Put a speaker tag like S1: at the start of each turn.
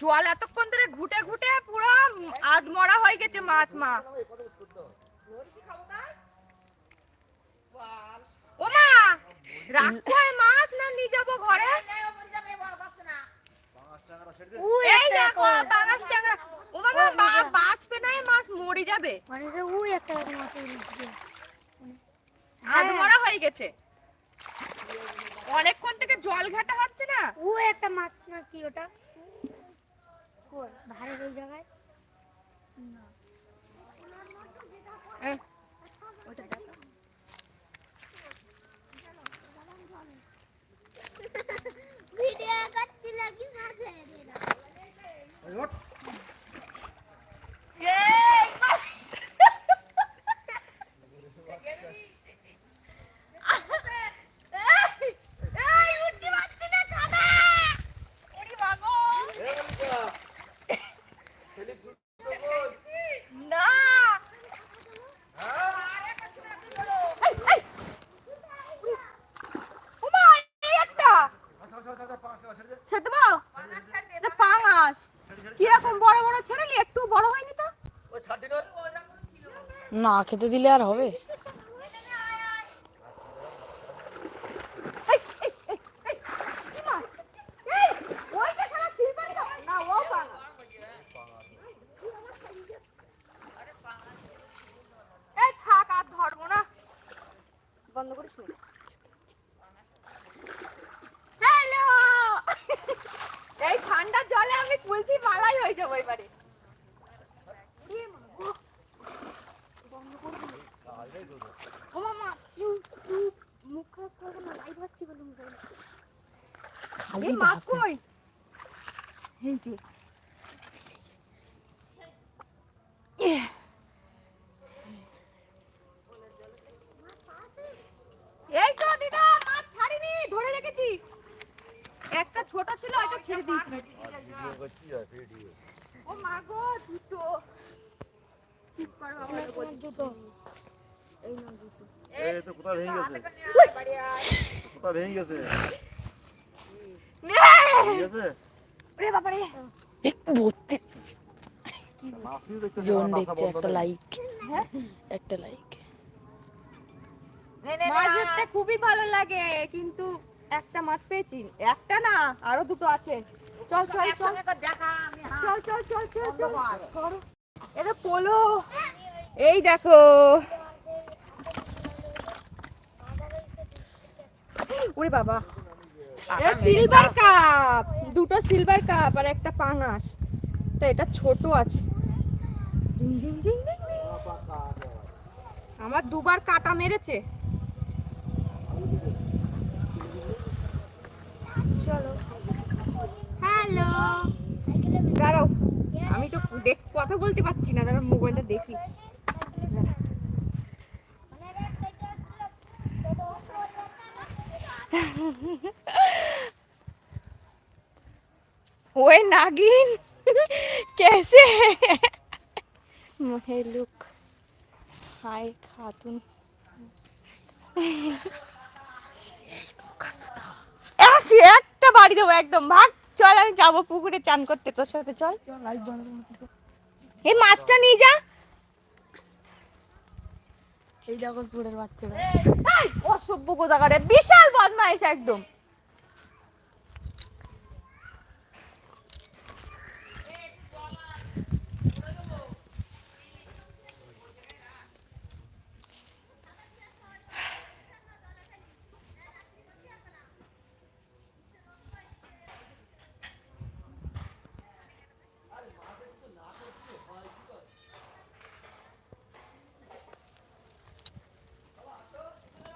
S1: জল এতক্ষণ ধরে ঘুটে ঘুটে পুরো আধ মরা হয়ে গেছে মাছ মা। ও মা রাখো মাছ না নিয়ে যাব ঘরে? এই দেখো বাগাস ট্যাংরা। ও মা মা, বাঁচবে না মাছ মরে যাবে।
S2: মানে যে একটা মাছ উঠছে
S1: আধ মরা হয়ে গেছে। অনেকক্ষণ থেকে জল ঘাটা হচ্ছে না?
S2: ও একটা মাছ না কি ওটা ভালো ওই জায়গায়
S1: এ,
S2: ওটা দেখো ভিডিও করতে লাগি মাছ
S1: এই, এই, এই, উঠতে পারছি না, কাদা। ওরে বাগো। না। এই, এই। ওমা, এই একটা। ছেড়ে দেবো? এটা পাঙাশ। কীরকম বড় বড় ছেড়েলি একটু বড় হয়নি তো?
S3: না। খেতে দিলে আর হবে।
S1: এই, এই, এই, এই, কি মাছ? এই, ওইটা ছাড়া সিলভার তো? না, ও পাঙাশ। এই, থাক, আর ধরবো না। বন্ধ করিস নি। Hello! এই ঠান্ডা জলে আমি কুলফি মালাই হয়ে যাব এবারে। ও মামা মুখ খারাপ করব না? লাইভ হচ্ছে বলে মুখ
S3: খালি
S1: মাছ কই? এই যে এই তো দিদা মাছ ছাড়িনি ধরে রেখেছি একটা ছোট ছিল ওইটা ছেড়ে দিয়েছি। ও মা গো দুটো। ঠিক করো আমার
S2: দুটো।
S4: এই তো কোথায় ভেঙে গেছে? কোথায় ভেঙে গেছে?
S1: নে রে বাবা রে!
S3: এ, ভর্তি।
S4: মাছই দেখতেছি
S3: জন
S4: না, মাথা
S3: দেখছে
S4: বন্ধ
S3: একটা লাইক একটা লাইক
S1: মাছ ধরতে খুবই ভালো লাগে কিন্তু একটা মাছ পেয়েছি একটা না আরও দুটো আছে। চল চল চল। চল চল চল চল চল। করো। এটা পোলো। এই দেখো। ওরে বাবা। সিলভার কাপ দুটো সিলভার কাপ আর একটা পাঙাশ। তো এটা ছোট আছে। আমার দুবার কাটা মেরেছে। চলো হ্যালো দাঁড়াও আমি তো দেখ কথা বলতে পারছি না দাঁড়াও মোবাইলটা দেখি ओए नागिन कैसे है हे लुक हाय खातून বাড়ি দেবো একদম। ভাগ চল আমি যাব পুকুরে চান করতে তোর সাথে চল। এ মাছটা নিয়ে যা।
S3: এই দেখো সুরের বাচ্চারা।
S1: অসভ্য কোথাকারে। বিশাল বদমাইশ একদম।